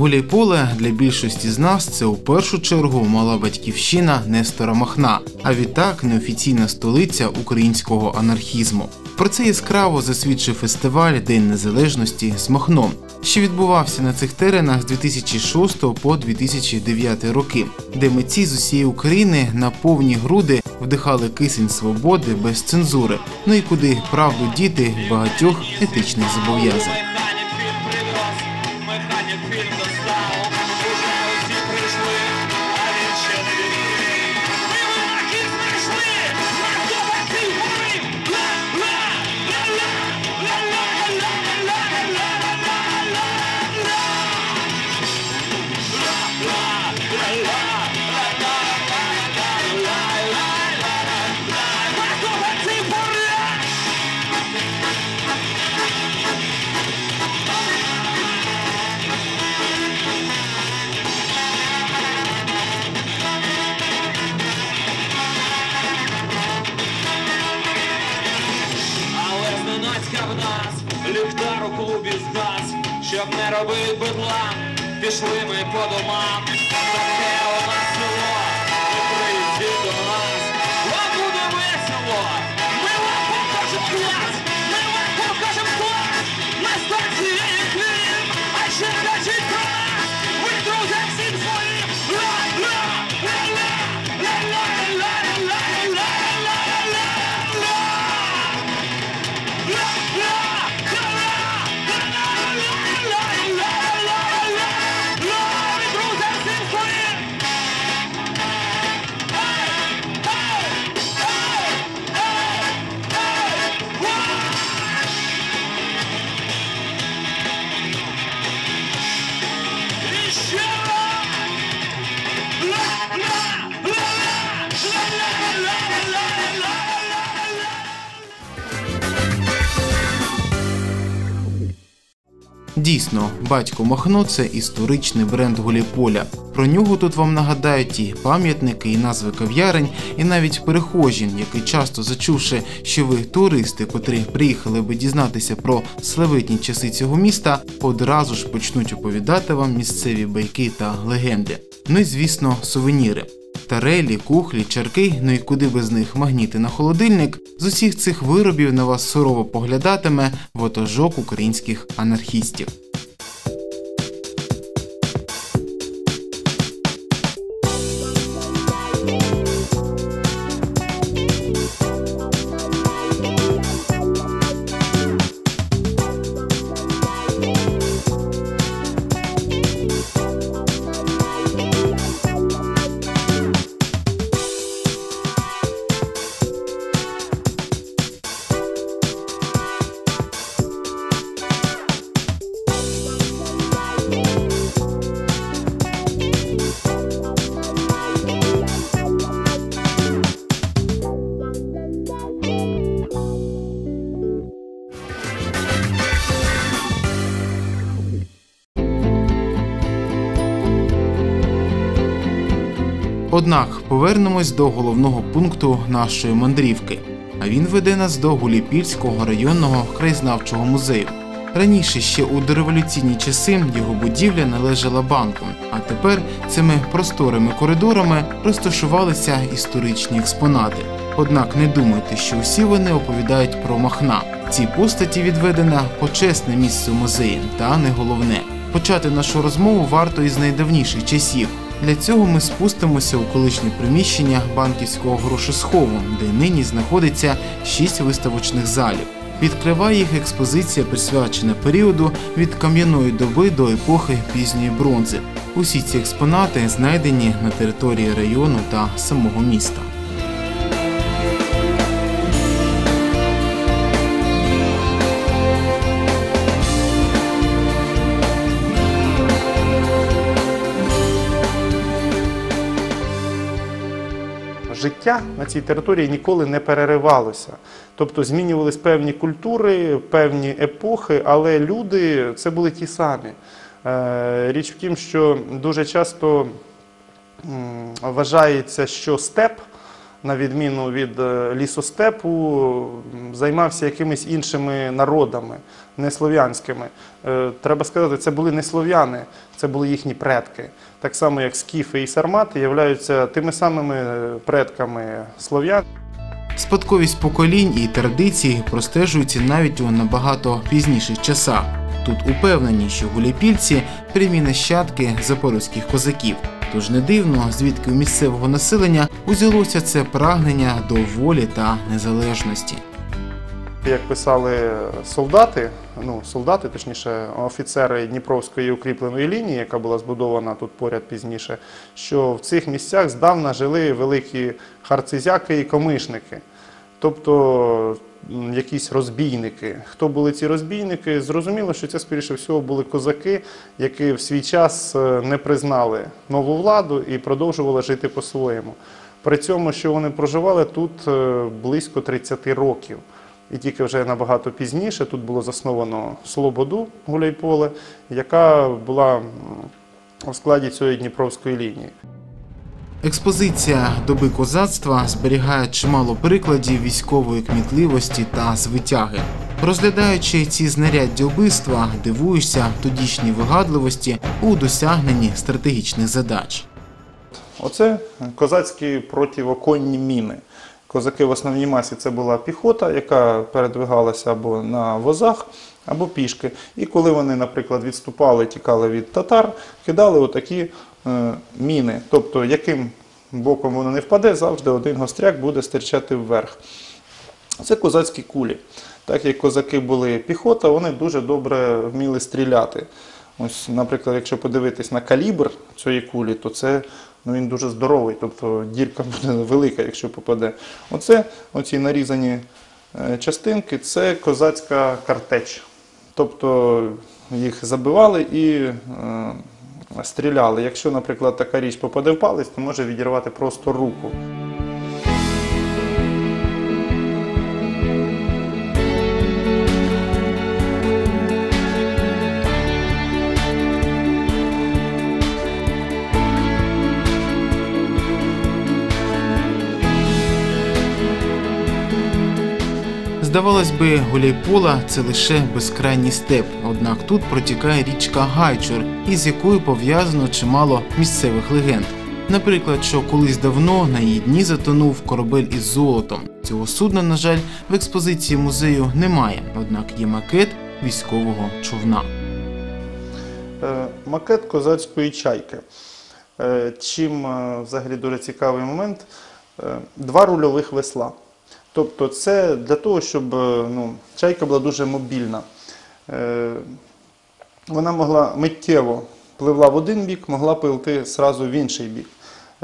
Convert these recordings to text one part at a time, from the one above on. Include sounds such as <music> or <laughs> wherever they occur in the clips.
Гуляйполе для більшості з нас це у першу чергу мала батьківщина Нестора Махна, а відтак неофіційна столиця українського анархізму. Про це яскраво засвідчив фестиваль День Незалежності з Махном, що відбувався на цих теренах з 2006 по 2009 роки, де митці з усієї України на повні груди вдихали кисень свободи без цензури, ну і куди правду діти багатьох етичних зобов'язань. Не бедлам, пішли ми по домам. Дійсно, батько Махно це історичний бренд Гуляйполя. Про нього тут вам нагадають і пам'ятники, і назви кав'ярень, і навіть перехожі, які часто зачувши, що ви туристи, котрі приїхали би дізнатися про славетні часи цього міста, одразу ж почнуть оповідати вам місцеві байки та легенди. Ну і звісно, сувеніри. Тарелі, кухлі, чарки, ну і куди без них магніти на холодильник. З усіх цих виробів на вас сурово поглядатиме ватажок українських анархістів. Однак повернемось до головного пункту нашої мандрівки. А він веде нас до Гуліпільського районного краєзнавчого музею. Раніше ще у дореволюційні часи його будівля належала банку, а тепер цими просторими коридорами розташувалися історичні експонати. Однак не думайте, що усі вони оповідають про Махна. Цій постаті відведено почесне місце музеї, та не головне. Почати нашу розмову варто із найдавніших часів. Для цього ми спустимося у колишнє приміщення банківського грошесхову, де нині знаходиться шість виставочних залів. Відкриває їх експозиція, присвячена періоду від кам'яної доби до епохи пізньої бронзи. Усі ці експонати знайдені на території району та самого міста. Життя на цій території ніколи не переривалося. Тобто змінювались певні культури, певні епохи, але люди це були ті самі. Е, Річ в тім, що дуже часто вважається, що степ на відміну від е, лісостепу, займався якимись іншими народами, не слов'янськими. Е, Треба сказати, це були не слов'яни, це були їхні предки. Так само, як скіфи і сармати являються тими самими е, предками слов'ян. Спадковість поколінь і традицій простежуються навіть у набагато пізніших часах. Тут упевнені, що гуляйпільці прямі нащадки запорозьких козаків. Тож не дивно, звідки у місцевого населення узялося це прагнення до волі та незалежності. Як писали солдати, ну солдати, точніше, офіцери Дніпровської укріпленої лінії, яка була збудована тут поряд пізніше, що в цих місцях здавна жили великі харцизяки і комишники, тобто якісь розбійники. Хто були ці розбійники? Зрозуміло, що це, скоріше всього, були козаки, які в свій час е, не признали нову владу і продовжували жити по-своєму. При цьому, що вони проживали тут е, близько 30 років. І тільки вже набагато пізніше тут було засновано Слободу Гуляйполе, яка була в складі цієї Дніпровської лінії. Експозиція доби козацтва зберігає чимало прикладів військової кмітливості та звитяги. Розглядаючи ці знаряддя убивства, дивуєшся тодішній вигадливості у досягненні стратегічних задач. Оце козацькі противоконні міни. Козаки в основній масі це була піхота, яка передвигалася або на возах, або пішки. І коли вони, наприклад, відступали, тікали від татар, кидали отакі міни. Тобто, яким боком воно не впаде, завжди один гостряк буде стирчати вверх. Це козацькі кулі. Так як козаки були піхота, вони дуже добре вміли стріляти. Ось, наприклад, якщо подивитись на калібр цієї кулі, то це ну, він дуже здоровий, тобто дірка <laughs> буде велика, якщо попаде. Оце, оці нарізані е, частинки, це козацька картеч. Тобто їх забивали і е, стріляли. Якщо, наприклад, така річ попаде в палець, то може відірвати просто руку. Здавалось би, Гуляйпола це лише безкрайній степ, однак тут протікає річка Гайчур, із якою пов'язано чимало місцевих легенд. Наприклад, що колись давно на її дні затонув корабель із золотом. Цього судна, на жаль, в експозиції музею немає, однак є макет військового човна. Е, Макет козацької чайки. Е, Чим е, взагалі дуже цікавий момент, два рульових весла. Тобто це для того, щоб е, ну, чайка була дуже мобільна. Е, Вона могла миттєво пливла в один бік, могла пливти сразу в інший бік.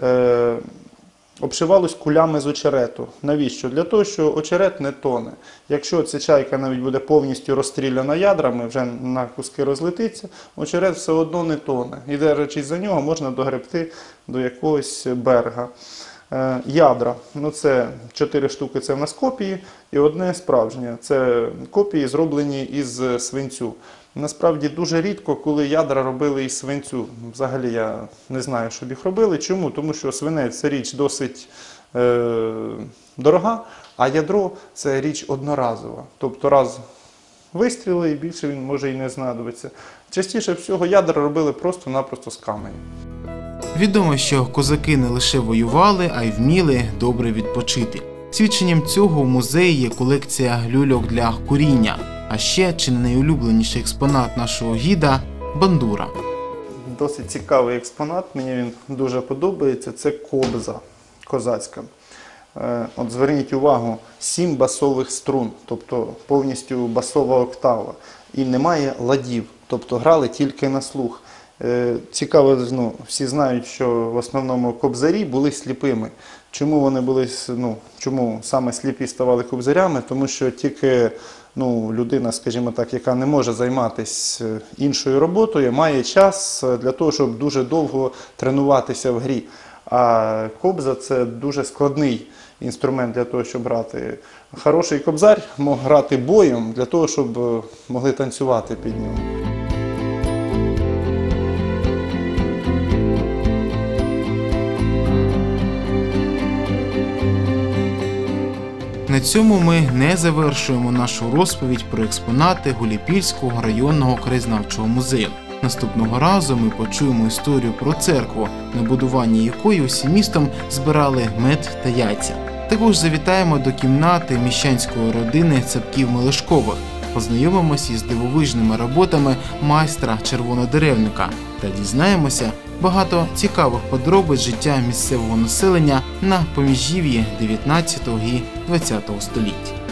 Е, Обшивалось кулями з очерету. Навіщо? Для того, що очерет не тоне. Якщо ця чайка навіть буде повністю розстріляна ядрами, вже на куски розлетиться, очерет все одно не тоне. І держачись за нього, можна догребти до якогось берега. Е, Ядра. Ну, це чотири штуки це в нас копії, і одне справжнє. Це копії, зроблені із свинцю. Насправді дуже рідко, коли ядра робили із свинцю. Взагалі я не знаю, щоб їх робили. Чому? Тому що свинець це річ досить е, дорога, а ядро це річ одноразова. Тобто раз вистріли і більше він може і не знадобиться. Частіше всього ядра робили просто-напросто з каменю. Відомо, що козаки не лише воювали, а й вміли добре відпочити. Свідченням цього у музеї є колекція люльок для куріння, а ще чи не найулюбленіший експонат нашого гіда бандура. Досить цікавий експонат, мені він дуже подобається. Це кобза козацька. Е, От зверніть увагу, сім басових струн, тобто повністю басова октава. І немає ладів, тобто грали тільки на слух. Е, Цікаво, ну, всі знають, що в основному кобзарі були сліпими. Чому вони були ну, чому саме сліпі ставали кобзарями? Тому що тільки ну, людина, скажімо так, яка не може займатися іншою роботою, має час е, для того, щоб дуже довго тренуватися в грі. А кобза це дуже складний інструмент для того, щоб грати. Хороший кобзар мог грати боєм для того, щоб е, могли танцювати під нього. На цьому ми не завершуємо нашу розповідь про експонати Гуліпільського районного краєзнавчого музею. Наступного разу ми почуємо історію про церкву, на будуванні якої усім містом збирали мед та яйця. Також завітаємо до кімнати міщанської родини цапків Мелешкових, познайомимося із дивовижними роботами майстра червонодеревника та дізнаємося багато цікавих подробиць життя місцевого населення на поміжжів'ї 19 і 20 століть.